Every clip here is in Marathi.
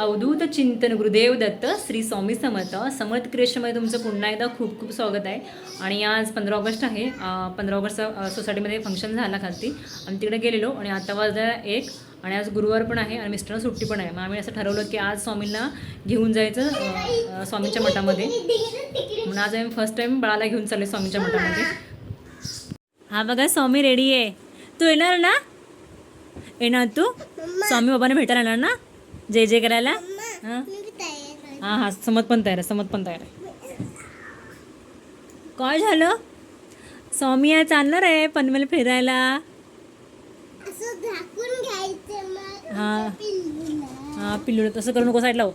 अवधूत चिंतन गुरुदेव दत्त श्री स्वामी समर्थ. समर्थ क्रिएशनमध्ये तुमचं पुन्हा एकदा खूप खूप स्वागत आहे. आणि आज पंधरा ऑगस्ट आहे. पंधरा ऑगस्ट सोसायटीमध्ये फंक्शन झाला खालती. आम्ही तिकडे गेलेलो आणि आता वाजता एक आणि आज गुरुवार पण आहे आणि मिस्टरांना सुट्टी पण आहे. मग आम्ही असं ठरवलं की आज स्वामींना घेऊन जायचं स्वामींच्या मठामध्ये. म्हणून आज आम्ही फर्स्ट टाईम बाळाला घेऊन चालले स्वामींच्या मठामध्ये. हा बघा स्वामी रेडी आहे. तू येणार ना? येणार तू? स्वामी बाबांना भेटायला येणार ना? जय जय करायला? हां? हां हां समत पण तयार आहे समत पण तयार आहे. काय झालं? स्वामी आज चालणार आहे पनवेल फिरायला. हां. हां पिल्लू तसं करू नको साईडला हो.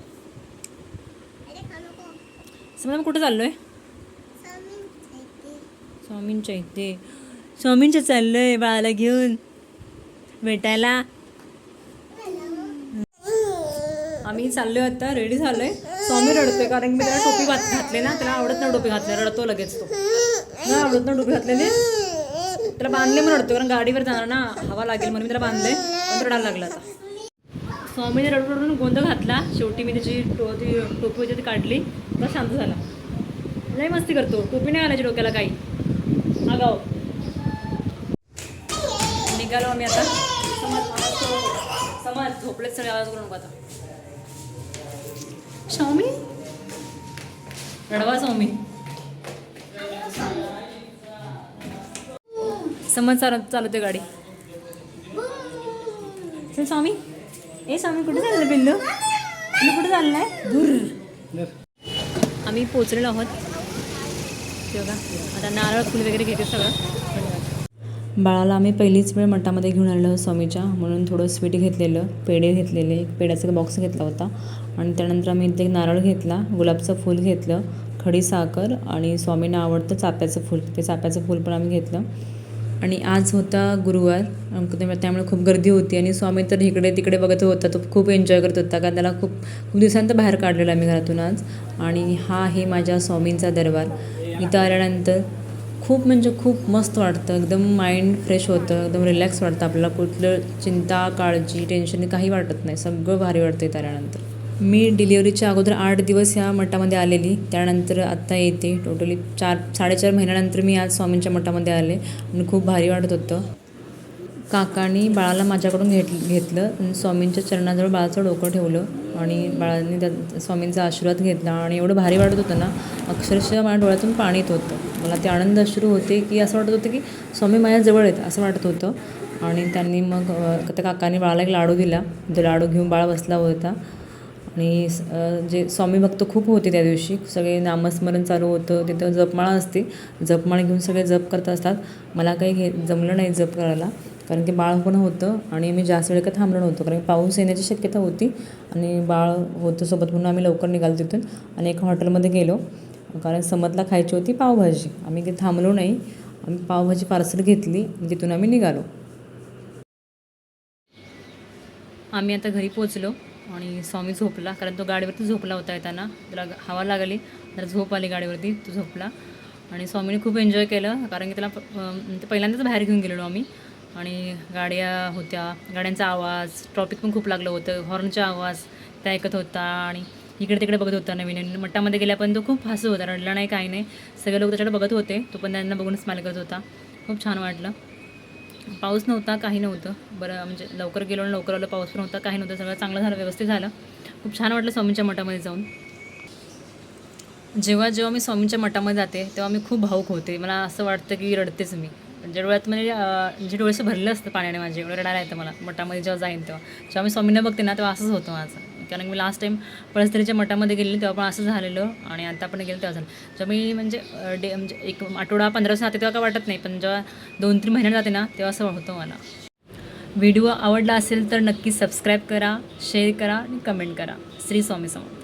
समजा मग कुठं चाललो आहे. स्वामींच्या इथे स्वामींच्या चाललो आहे बाळाला घेऊन. भेटायला. आम्ही चाललो आता रेडी झालोय. स्वामी रडतोय कारण मी त्याला टोपी घात- घातली ना त्याला आवडत नाही टोपी घातले रडतो लगेच तो. नाही आवडत ना टोपी घातलेली. त्याला बांधले म्हणून रडतो कारण गाडीवर जाणार ना हवा लागेल म्हणून मी त्याला बांधले पण रडायला लागला आता. स्वामीने रडून रडून गोंधळ घातला. शेवटी मी त्याची टो ती टोपी होती ती काढली. तर शांत झाला. लई मस्ती करतो. टोपी नाही घालायची डोक्याला काही. आगाव. निघालो आम्ही आता. समज समज झोपलेच सगळे आवाज करू नको आता स्वामी रडवा स्वामी समज चालत चालवते गाडी. चल स्वामी ए स्वामी कुठे चाललं बिंदू तुम्ही कुठे चाललाय? दूर आम्ही पोचलेलो आहोत. ते आता नारळ फुल वगैरे घेते सगळं. बाळाला आम्ही पहिलीच वेळ मठामध्ये घेऊन आलेलो स्वामीच्या. म्हणून थोडं स्वीट घेतलेलं पेढे घेतलेले एक पेढ्याचा बॉक्स घेतला होता. आणि त्यानंतर आम्ही इथे एक नारळ घेतला गुलाबचं फूल घेतलं खडी साखर आणि स्वामींना आवडतं चाप्याचं फूल. ते चाप्याचं फूल पण आम्ही घेतलं. आणि आज होता गुरुवार. त्यामुळे खूप गर्दी होती आणि स्वामी तर इकडे तिकडे बघत होता. तो खूप एन्जॉय करत होता. कारण त्याला खूप खूप दिवसांत बाहेर काढलेला आम्ही घरातून आज. आणि हा आहे माझ्या स्वामींचा दरबार. इथं आल्यानंतर खूप म्हणजे खूप मस्त वाटतं. एकदम माइंड फ्रेश होतं. एकदम रिलॅक्स वाटतं. आपल्याला कुठलं चिंता काळजी टेन्शन काही वाटत नाही. सगळं भारी वाटतं इथं आल्यानंतर मी डिलिव्हरीच्या अगोदर आठ दिवस या मठामध्ये आलेली. त्यानंतर आत्ता येते. टोटली चार साडेचार महिन्यानंतर मी आज स्वामींच्या मठामध्ये आले. आणि खूप भारी वाटत होतं. काकांनी बाळाला माझ्याकडून घेत घेतलं. आणि स्वामींच्या चरणाजवळ बाळाचं डोकं ठेवलं. आणि बाळांनी त्या स्वामींचा आशीर्वाद घेतला आणि एवढं भारी वाटत होतं ना अक्षरशः माझ्या डोळ्यातून पाणी येत होतं. मला ते आनंद अश्रू होते की असं वाटत होतं की स्वामी माझ्याजवळ आहेत असं वाटत होतं. आणि त्यांनी मग त्या काकांनी बाळाला एक लाडू दिला. तो लाडू घेऊन बाळ बसला होता. आणि जे स्वामी भक्त खूप होते त्या दिवशी. सगळे नामस्मरण चालू होतं. तिथं जपमाळा असते. जपमाळा घेऊन सगळे जप करत असतात. मला काही घे जमलं नाही जप करायला. कारण की बाळ पण होतं आणि मी जास्त वेळ का थांबलो नव्हतो. कारण की पाऊस येण्याची शक्यता होती आणि बाळ होतं सोबत म्हणून आम्ही लवकर निघालो तिथून आणि एका हॉटेलमध्ये गेलो. कारण समतला खायची होती पावभाजी. आम्ही थांबलो नाही. आम्ही पावभाजी पार्सल घेतली तिथून आम्ही निघालो. आम्ही आता घरी पोचलो आणि स्वामी झोपला. कारण तो गाडीवरती झोपला होता येताना. त्याला हवा लागली. तर झोप आली गाडीवरती. तो झोपला. आणि स्वामीने खूप एन्जॉय केलं. कारण की त्याला ते पहिल्यांदाच बाहेर घेऊन गेलेलो आम्ही. आणि गाड्या होत्या. गाड्यांचा आवाज ट्रॉफिक पण खूप लागलं होतं. हॉर्नचा आवाज त्या ऐकत होता आणि इकडे तिकडे बघत होता नवीन. नवीन मठामध्ये गेल्यापर्यंत तो खूप हसू होता. रडला नाही काही नाही. सगळे लोक त्याच्याकडे बघत होते. तो पण त्यांना बघून स्माईल करत होता. खूप छान वाटलं. पाऊस नव्हता काही नव्हतं. बरं म्हणजे लवकर गेलो आणि लवकर आलो. पाऊस पण होता काही नव्हतं. सगळं चांगलं झालं व्यवस्थित झालं. खूप छान वाटलं स्वामींच्या मठामध्ये जाऊन. जेव्हा जेव्हा मी स्वामींच्या मठामध्ये जाते तेव्हा मी खूप भाऊक होते. मला असं वाटतं की रडतेच मी. म्हणजे डोळ्यात म्हणजे म्हणजे जे डोळेसं भरलं असतं पाण्याने माझे. एवढं रडायला येतं मला. मठामध्ये जेव्हा जाईन तेव्हा. जेव्हा मी स्वामींना बघते ना तेव्हा असंच होतं माझं. कारण मी लास्ट टाईम पळसतरीच्या मठामध्ये गेले तेव्हा पण असं झालेलं आणि आता पण गेलं तेव्हा झालं. जेव्हा मी म्हणजे डे म्हणजे एक आठवडा पंधरा दिवस जाते तेव्हा काय वाटत नाही पण जेव्हा दोन तीन महिन्यात जाते ना तेव्हा असं होतं मला. व्हिडिओ आवडला असेल तर नक्की सबस्क्राईब करा शेअर करा आणि कमेंट करा. श्री स्वामी समर्थ